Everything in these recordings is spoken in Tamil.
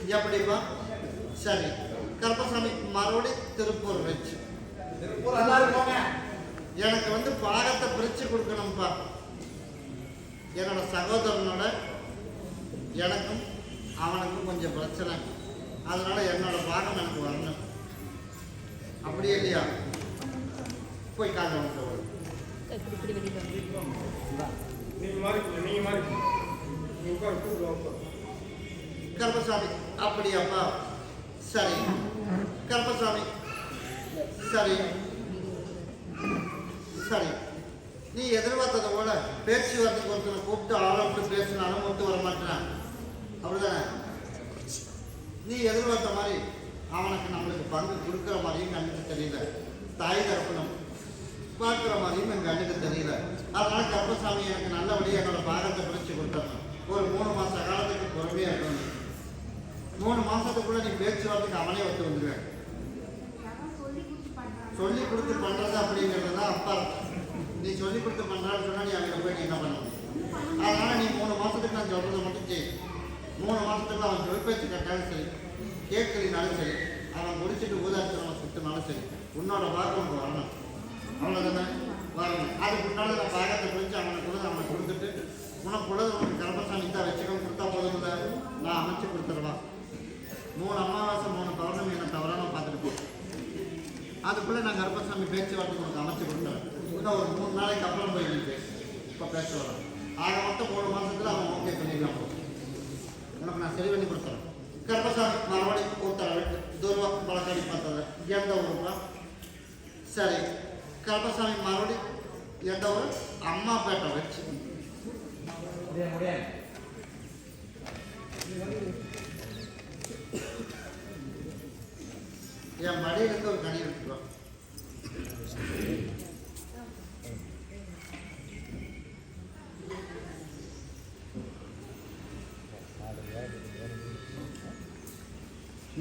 தெளிவா சரி. கருப்பசாமி மறுபடி திருப்பூர் வச்சு. திருப்பூர் நல்லா இருக்கோங்க எனக்கு வந்து பாகத்தை பிரித்து கொடுக்கணும்ப்பா என்னோட சகோதரனோட எனக்கும் அவனுக்கும் கொஞ்சம் பிரச்சனை. அதனால என்னோட பாகம் எனக்கு வரணும். அப்படியே இல்லையா? போய் காக்க வந்து இப்படி இப்படி வெளியில் வந்து நீங்க மாதிரி நீங்க மாதிரி கருப்பசாமி அப்படியாப்பா சரி. கருப்பசாமி. சரி. சரி. நீ எதிர்பார்த்ததை போல பேச்சுவார்த்தைக்கு ஒருத்தனை கூப்பிட்டு ஆளோட்டு பேசினாலும் ஒத்து வர மாட்டேன் அப்படிதானே? நீ எதிர்பார்த்த மாதிரி அவனுக்கு நம்மளுக்கு பங்கு கொடுக்குற மாதிரியும் கண்ணுக்கு தெரியல. தாய் தரப்பணும் பார்க்குற மாதிரியும் என் கண்ணுக்கு தெரியல. அதனால கருப்பசாமி எனக்கு நல்லபடியாக என்னோட பாகத்தை பிரித்து கொடுத்துடணும் ஒரு மூணு மாத காலத்துக்கு பொறுமையாக இருக்கணும். மூணு மாசத்துக்குள்ள நீ பேச்சுவார்த்தைக்கு அவனே ஒத்து வந்துடுவேன் சொல்லி கொடுத்து பண்றது அப்படிங்கிறது தான் அப்பா நீ சொல்லி கொடுத்து பண்றான்னு சொன்னா நீ அங்கே போய் நீ என்ன பண்ண முடியும்? அதனால நீ மூணு மாசத்துக்கு நான் சொல்றதை மட்டும் செய் மூணு மாசத்துக்கு அவன் சொல் பேச்சு கேட்டாலும் சரி கேட்கலினாலும் சரி அவன் முடிச்சுட்டு அவன் சுத்தினாலும் சரி உன்னோட பாகம் உனக்கு வரணும் அவ்வளோதானே வரணும் அதுக்கு முன்னாடி நான் பாகத்தை பிடிச்சி அவனுக்கு உள்ளதை அவனுக்கு கொடுத்துட்டு உனக்கு உள்ளது உனக்கு கர்ப்பசாமி தான் வச்சுக்கணும் கொடுத்தா போதும் இல்லை நான் அமைச்சு கொடுத்துருவான் மூணு அமாவாசை மூணு பௌர்ணமி என்ன தவறாம பார்த்துட்டு போ அதுக்குள்ளே நான் கருப்பசாமி பேச்சுவார்த்தை உனக்கு அமைச்சு கொடுத்தேன் இன்னும் ஒரு மூணு நாளைக்கு அப்புறம் போய் பேசு. இப்போ பேச வரேன் ஆக மொத்தம் மூணு மாதத்தில் அவன் ஓகே பண்ணிடலாம் உனக்கு நான் சரி பண்ணி கொடுத்துறேன். கருப்பசாமி மறுபடியும் கூட்டாளர் தூரமாக பழக்காடி பார்த்தது எந்த ஊருப்பா? சரி. கருப்பசாமி மறுபடியும் எந்த ஊர்? அம்மாப்பேட்டை வச்சு. என் முடியாது என் ஒரு கனி எடுத்துக்கிறோம்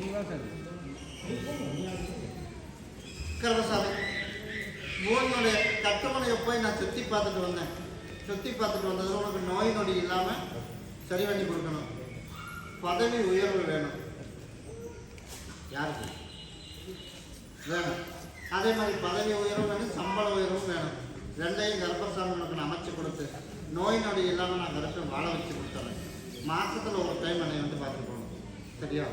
நீங்க தான் சார் கட்டுமனையை போய் நான் சுற்றி பார்த்துட்டு வந்தேன். சுற்றி பார்த்துட்டு வந்ததில் உனக்கு நோய் நொடி இல்லாமல் சரி பண்ணி கொடுக்கணும். பதவி உயர்வு வேணும். யாருக்கு? வேணும். அதே மாதிரி பதவி உயர்வும் வேணும் சம்பள உயர்வும் வேணும். ரெண்டையும் கர்ப்பசாமி உனக்கு நான் அமைச்சு கொடுத்து நோய் நொடி இல்லாமல் நான் கருப்பை வாழ வச்சு கொடுத்துறேன். மாதத்தில் ஒரு டைம் என்னை வந்து பார்த்துட்டு போகணும் சரியா?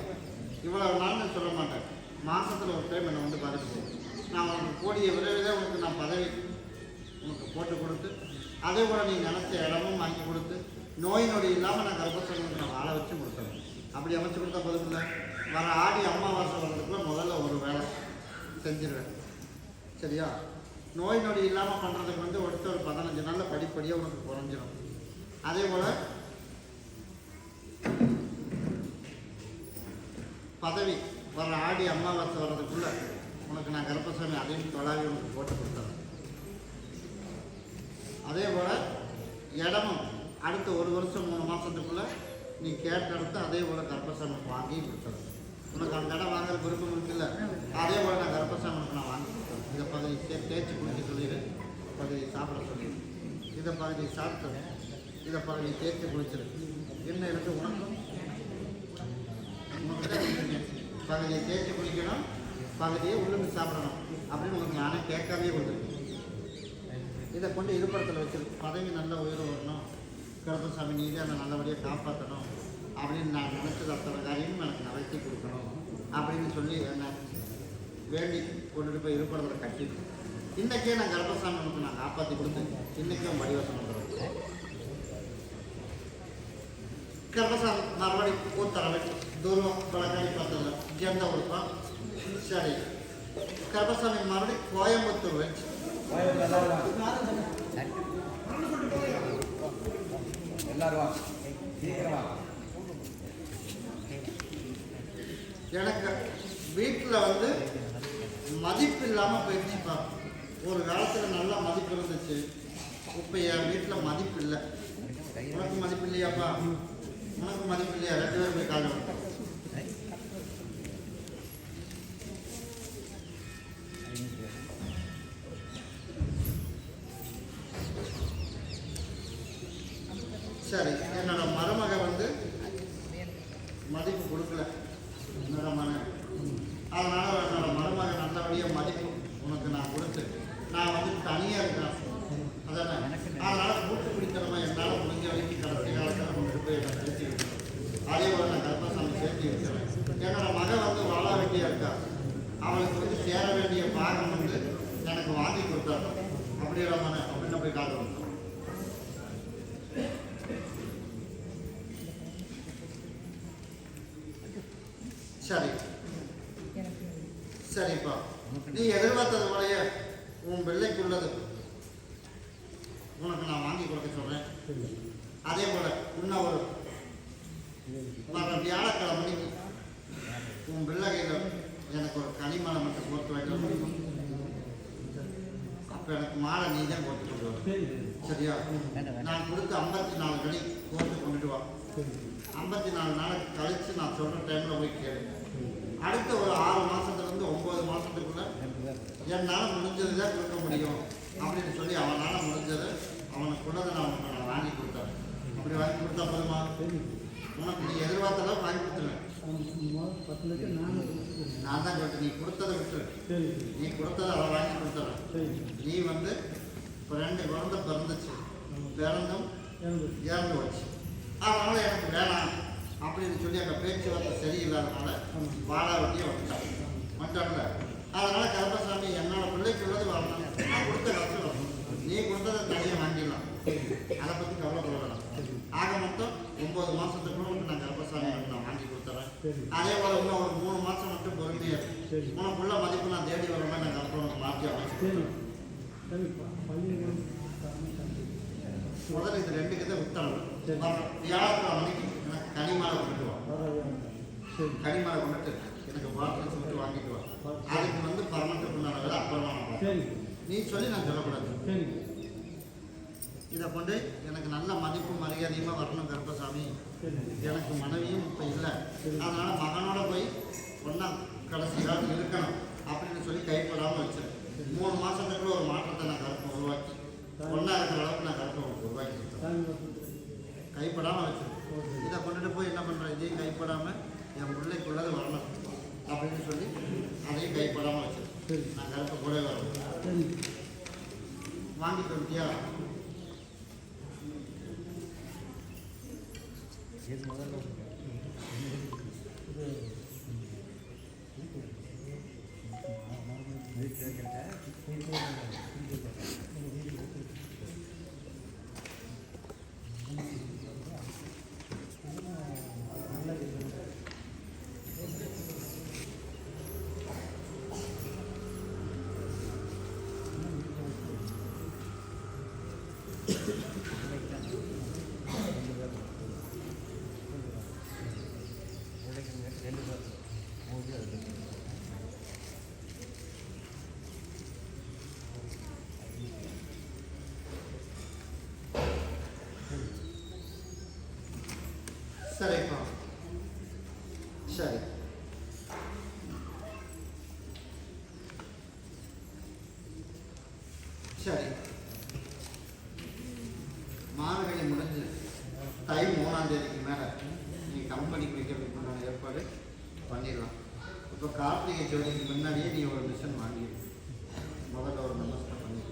இவ்வளவு நாள்னு நான் சொல்ல மாட்டேன். மாசத்துல ஒரு டைம் என்னை வந்து பார்த்துட்டு போகும் நான் உனக்கு கூடிய விரைவில் உனக்கு நான் பதவி உனக்கு போட்டு கொடுத்து அதே போல் நீ நினச்ச இடமும் வாங்கி கொடுத்து நோய் நொடி இல்லாமல் நான் கர்ப்பசாமிக்கு நான் வாழ வச்சு கொடுத்தேன். அப்படி அமைச்சு கொடுத்தா போதும் இல்லை. வர ஆடி அமாவாசை வர்றதுக்குள்ள முதல்ல ஒரு வேலை செஞ்சிருவேன். சரியா? நோய் நொடி இல்லாமல் பண்ணுறதுக்கு வந்து ஒருத்தர் ஒரு பதினஞ்சு நாளில் படிப்படியாக உனக்கு குறைஞ்சிரும். அதே போல் பதவி வர ஆடி அமாவாசை வர்றதுக்குள்ள உனக்கு நான் கர்ப்பசாமி அதையும் தொழாவி உனக்கு போட்டு கொடுத்துறேன் அதே போல் இடமும் அடுத்த ஒரு வருஷம் மூணு மாதத்துக்குள்ளே நீ கேட்ட இடத்த அதே போல் கருப்பசாமி வாங்கி கொடுத்துறேன் உனக்கு அந்த இடம் வாங்குற விருப்பம் இருக்குல்ல அதே போல் நான் கர்ப்பசாமி உனக்கு நான் வாங்கி கொடுத்துறேன் இதை பகுதி சே தேய்ச்சி குடிக்க சொல்லிடு. பகுதியை சாப்பிட சொல்லிடு இதை பகுதியை சாப்பிட்டு இதை பகுதியை தேய்ச்சி குடிச்சிரு. என்ன இருக்கு உனக்கும்? உனக்கு பகுதியை தேய்ச்சி குளிக்கணும் பகுதியை உள்ளுக்கு சாப்பிடணும். அப்படின்னு உங்களுக்கு நானே கேட்காமே கொடுத்துருக்கேன் இதை கொண்டு இருப்படத்தில் வச்சிருக்கு பதவி நல்ல உயிர் வரணும். கிருப்பசாமி நீதி அதை நல்லபடியாக காப்பாற்றணும் அப்படின்னு நான் நினச்சது அத்தனை காரியமும் எனக்கு நடத்தி கொடுக்கணும். அப்படின்னு சொல்லி என்ன வேண்டி கொண்டுட்டு போய் இருப்படத்தில் கட்டிட்டு. இன்றைக்கே நான் கர்ப்பசாமி உனக்கு நான் காப்பாற்றி கொடுத்தேன். இன்றைக்கும் உன் பரிவசனம் கர்ப்பசாமி மறுபடி ஊத்தரவை தூரம் பழக்காடி பார்த்ததில்ல எந்த ஊருப்பா சரி கர்ப்பசாமி மறுபடி கோயம்புத்தூர் வச்சு எனக்கு வீட்டில் வந்து மதிப்பு இல்லாமல் போயிடுச்சுப்பா ஒரு காலத்தில் நல்லா மதிப்பு இருந்துச்சு. இப்போ என் வீட்டில் மதிப்பு இல்லை. உனக்கு மதிப்பு இல்லையாப்பா? உனக்கு மதிப்பு இல்லையா? ரெண்டு பேரும் போய் காலம் சரி என்னோட மருமக வந்து மதிப்பு கொடுக்கல அப்படியே ரமண அப்படின்னு போய் காட்டு கொடுத்தோம் சரி சரிப்பா நீ எதிர்பார்த்தது போலயே உன் பிள்ளைக்குள்ளது. உனக்கு நான் வாங்கி கொடுக்க சொல்றேன். அதே போல இன்னும் ஒரு வர வியாழக்கிழமை உன் பிள்ளைகையில் எனக்கு ஒரு கனிமலை மட்டும் கோர்த்து வைக்க முடியும் அப்போ எனக்கு மாலை நீ தான் கோர்த்து கொண்டு வர சரியா? நான் கொடுத்த ஐம்பத்தி நாலு கனி கோர்த்து கொண்டுட்டு வா. ஐம்பத்தி நாலு நாளைக்கு கழிச்சு நான் சொல்ற டைம்ல போய் கேளு. அடுத்த ஒரு ஆறு என்னால் முடிஞ்சது தான் கொடுக்க முடியும் அப்படின்னு சொல்லி அவனால் முடிஞ்சது அவனுக்குள்ளதை நான் உனக்கு நான் வாங்கி கொடுத்தேன். அப்படி வாங்கி கொடுத்தா போதுமா? உனக்கு நீ எதிர்பார்த்த அளவுக்கு வாங்கி கொடுத்துருவேன். பத்து லட்சம் நான் தான் கேட்டேன் நீ கொடுத்ததை விட்டு சரி நீ கொடுத்ததை அவள் வாங்கி கொடுத்துறேன். சரி நீ வந்து இப்போ ரெண்டு குழந்தை பிறந்துச்சு. பிறந்தும் எனக்கு இறந்து வச்சு அதனால எனக்கு வேணாம் அப்படின்னு சொல்லி அங்கே பேச்சுவார்த்தை சரியில்லாதனால வாடா வட்டியை வந்துட்டாங்க வந்துட்டாங்கல்ல அதனால கருப்பசாமி என்னோட பிள்ளைக்கு உள்ளது வரணும் நான் கொடுத்த காசு வரணும் நீ கொடுத்ததை தனியாக வாங்கிடலாம். அதை பற்றி கவலைப்பட வேணாம் ஆக மொத்தம் ஒன்பது மாதத்துக்குள்ள உனக்கு நான் கருப்பசாமி நான் வாங்கி கொடுத்துறேன். அதே போல் இன்னும் ஒரு மூணு மாதம் மட்டும் பொறுமையாக சரி. இரு. உனக்குள்ள மதிப்பு நான் தேடி வர மாதிரி நான் கருப்பை மாற்றி அமைச்சு சரி. சரி பள்ளிகள் முதல்ல இது ரெண்டுக்கு சரி. வியாழக்கிழமை மணிக்கு எனக்கு கனிமாலை கொண்டுட்டு வா. கனிமாலை கொண்டுட்டு எனக்கு பாட்டில் சொல்லிட்டு வாங்கிட்டு வா. அதுக்கு வந்து பர்மனெண்ட் உண்டான வேலை அப்புறமா நீ சொல்லி நான் சொல்லக்கூடாது. இதை கொண்டு எனக்கு நல்ல மதிப்பு மரியாதையுமா வரணும் கருப்பசாமி. எனக்கு மனைவியும் இப்போ இல்லை. அதனால மகனோட போய் ஒன்றா கடைசி காலத்தில் இருக்கணும் அப்படின்னு சொல்லி கைப்படாமல் வச்சேன் மூணு மாதத்துக்குள்ள ஒரு மாற்றத்தை நான் கருப்பை உருவாக்கி. ஒன்றா இருக்கிற அளவுக்கு நான் கருப்பை உருவாக்கி கைப்படாமல் ஓகே. இதை கொண்டுட்டு போய் என்ன பண்ணுறேன் இதையும் கைப்படாமல் என் பிள்ளைக்குள்ளது வரணும். அப்படின்னு சொல்லி அதையும் கைப்படாமல் வச்சிருக்கேன் சரி நான் கருப்பை கூட வரேன் சரி வாங்கிட்டு சரி மார்கழி முடிஞ்சு தை மூணாம் தேதிக்கு மேலே நீ கம்பெனி குடிக்கிறதுக்கு உண்டான ஏற்பாடு பண்ணிடலாம். இப்போ கார்த்திகை ஜோதிக்கு முன்னாடியே நீ ஒரு மிஷன் வாங்கிடு. முதல்ல ஒரு நமஸ்காரம் பண்ணி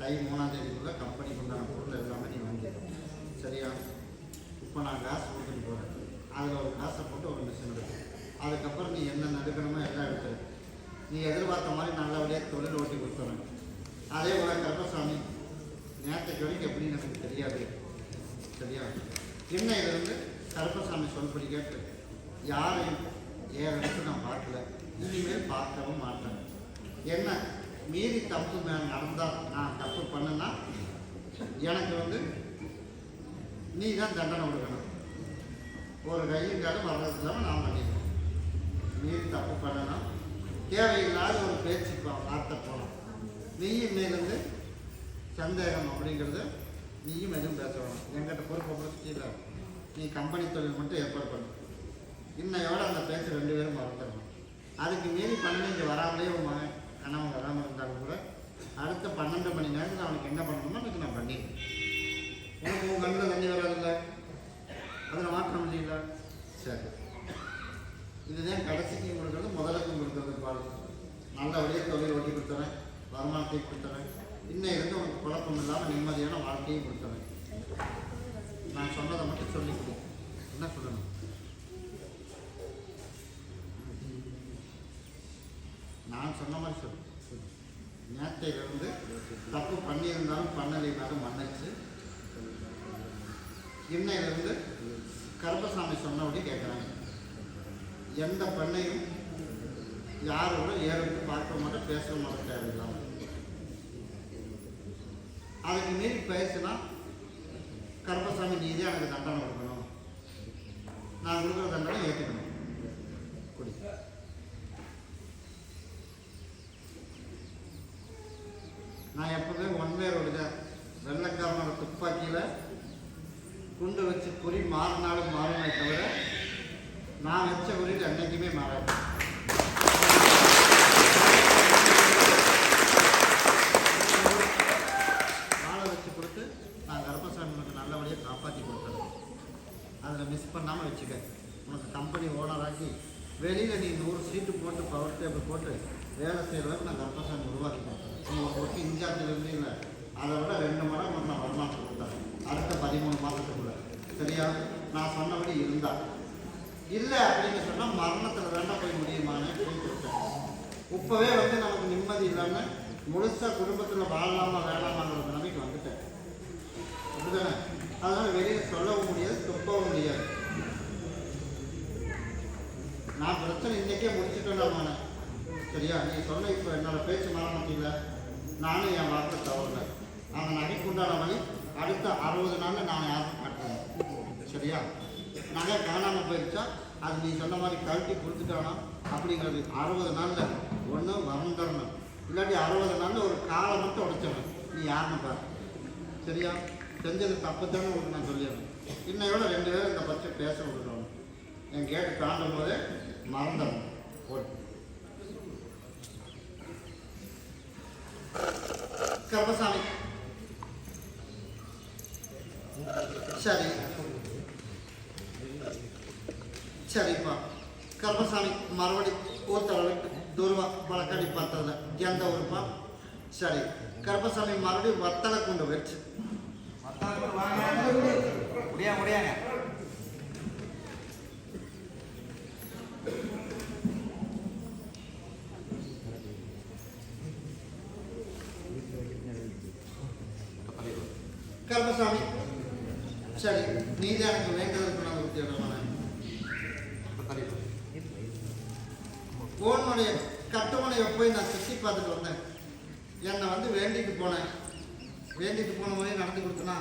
தை மூணாம் தேதிக்குள்ளே கம்பெனிக்கு உண்டான பொருள் எல்லாமே நீ வாங்கிடணும் சரியா? இப்போ நான் காசு கொடுத்துட்டு போகிறேன் அதில் ஒரு காசை போட்டு ஒரு மிஷின் எடுத்து அதுக்கப்புறம் நீ என்ன நடுக்கணுமோ எல்லாம் எடுத்துரு. நீ எதிர்பார்த்த மாதிரி நல்லபடியாக தொழில் ஓட்டி கொடுத்துறேன் அதே போல் கருப்பசாமி நேற்றுக்கு வரைக்கும் எப்படின்னு எனக்கு தெரியாது. சரியா? இன்னையிலிருந்து கருப்பசாமி சொல்படி கேட்டு. யாரையும் ஏன் நான் பார்க்கல. இனிமேல் பார்க்கவும் மாட்டேன். என்ன? மீறி தப்பு மேலே நடந்தால் நான் தப்பு பண்ணேன்னா எனக்கு வந்து நீ தான் தண்டனை கொடுக்கணும். ஒரு கையும் காலம் வர்றது இல்லாமல் நான் பண்ணிடுவேன். மீறி தப்பு பண்ணணும் தேவையில்லாத ஒரு பேச்சு பா- வார்த்தை போகணும் நீயும் இன்னையிலேருந்து சந்தேகம் அப்படிங்கிறத நீயும் எதுவும் பேச வேணும் என்கிட்ட பொறுப்பை கீழே நீ கம்பெனி தொழில் மட்டும் ஏற்பாடு பண்ணு. இன்னையோட அந்த பேச்சு ரெண்டு பேரும் மறந்துடணும். அதுக்கு மீறி பண்ணி இங்கே வராமலே உன் கணவன் வராமல் இருந்தாலும் கூட அடுத்த பன்னெண்டு மணி நேரத்தில் அவனுக்கு என்ன பண்ணணுமோ அதுக்கு நான் பண்ணிடுவேன் உனக்கு உன் கண்ணில் தண்ணி வராதுல்ல? அதில் மாற்றம் இல்லைங்களா சரி. இதுதான் கடைசிக்கும் கொடுக்குறது முதலுக்கும் கொடுக்குறது பாரு நல்ல வழியாக தொழில் ஓட்டி கொடுத்துறேன். வருமானத்தை கொடுத்தவன். இன்னும் இருந்து உனக்கு குழப்பம் இல்லாமல் நிம்மதியான வாழ்க்கையும் கொடுத்தவன். நான் சொன்னதை மட்டும் சொல்லி கொடு. என்ன சொல்லணும்? நான் சொன்ன மாதிரி சொல்லு. நேற்றையிலிருந்து தப்பு பண்ணியிருந்தாலும் பண்ணலைனாலும் மன்னிச்சு. இன்னையிலிருந்து கருப்பசாமி சொன்னபடி கேட்குறாங்க. எந்த பெண்ணையும் யாரோட ஏறத்து பார்க்க மாட்டேன் பேச மாட்டோம் தேவையில்லாமல் அதுக்கு மீறி பேசினா கருப்பசாமி நீ எனக்கு தண்டனை கொடுக்கணும். நான் கொடுக்குற தண்டனை ஏற்றுக்கணும் குடி. நான் எப்பவுமே ஒன் வேரோடு தான் வெள்ளக்காரனோட துப்பாக்கியில் குண்டு வச்சு குறி மாறினாலும் மாறுமே தவிர நான் வச்ச குறியில் என்றைக்குமே மாறாது வாழை வச்சு கொடுத்து நான் கருப்பசாமி உனக்கு நல்லபடியாக காப்பாற்றி கொடுத்தேன் அதை மிஸ் பண்ணாமல் வச்சுக்க. உனக்கு கம்பெனி ஓனராக்கி வெளியில் நீ நூறு சீட்டு போட்டு பவர் டேபிள் போட்டு வேலை செய்கிற அளவுக்கு நான் கருப்பசாமி உருவாக்கி கொடுத்தேன். உங்களுக்கு ஒரு ஒர்க்கு இன்சார்ஜில் அதை விட ரெண்டு மடங்கு உனக்கு நான் வருமானத்தை கொடுத்தேன். அடுத்த பதிமூணு மாதத்துக்குள்ள சரியா? நான் சொன்னபடி இருந்தா. இல்லை அப்படின்னு சொன்னால் மரணத்தில் வேண்டாம் போய் முடியுமான்னு போய் கொடுத்தேன் இப்போவே வந்து நமக்கு நிம்மதி இல்லாமல் முழுசாக குடும்பத்தில் வாழலாமா வேணாமாங்கிற நிலைமைக்கு வந்துட்டேன். அப்படிதானே? அதனால் வெளியே சொல்ல பிரச்சனை இன்னைக்கே முடிச்சுட்டேன் நான். சரியா? நீ சொன்ன இப்போ என்னோட பேச்சு மாற முடியல நானும் என் வார்த்தை தவறல அந்த நகைக்கு உண்டான வழி அடுத்த அறுபது நாளில் நான் யாருக்கும் மாட்டேன் சரியா? நகை காணாமல் போயிடுச்சா அது நீ சொன்ன மாதிரி கழட்டி கொடுத்துட்டானா? அப்படிங்கிறது அறுபது நாளில் ஒன்று மறந்துடணும் தரணும். இல்லாட்டி அறுபது நாளில் ஒரு காலை மட்டும் உடைச்சவன் நீ யாருன்னு பாரு. சரியா? செஞ்சது தப்பு தானே உங்களுக்கு நான் சொல்லிடுறேன். இன்னையோட ரெண்டு பேரும் இந்த பட்சம் பேச விட்டுறோம் என் கேட்டு தாண்டும் போதே மறந்துடணும். ஓட்டு சரி. சரிப்பா கருப்பசாமி மறுபடி ஒரு தடவை தூர்வா பழக்கடி பார்த்தது எந்த ஊருப்பா? சரி. கருப்பசாமி மறுபடியும் வத்தலை கொண்டு வச்சு முடியா முடியாங்க கருப்பசாமி சரி நீ தான் எனக்கு வேண்டதற்கு நான் உறுதி இடமான உன்னுடைய கட்டுமனையை போய் நான் சுற்றி பார்த்துட்டு வந்தேன். என்னை வந்து வேண்டிட்டு போனேன். வேண்டிட்டு போன மாதிரி நடத்தி கொடுத்தனா?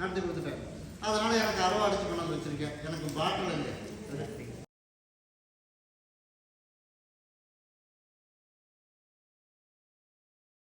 நடத்தி கொடுத்துட்டேன். அதனால எனக்கு அருவா அடிச்சு கொண்டு வந்து வச்சிருக்கேன். எனக்கு பாட்டில் இல்லை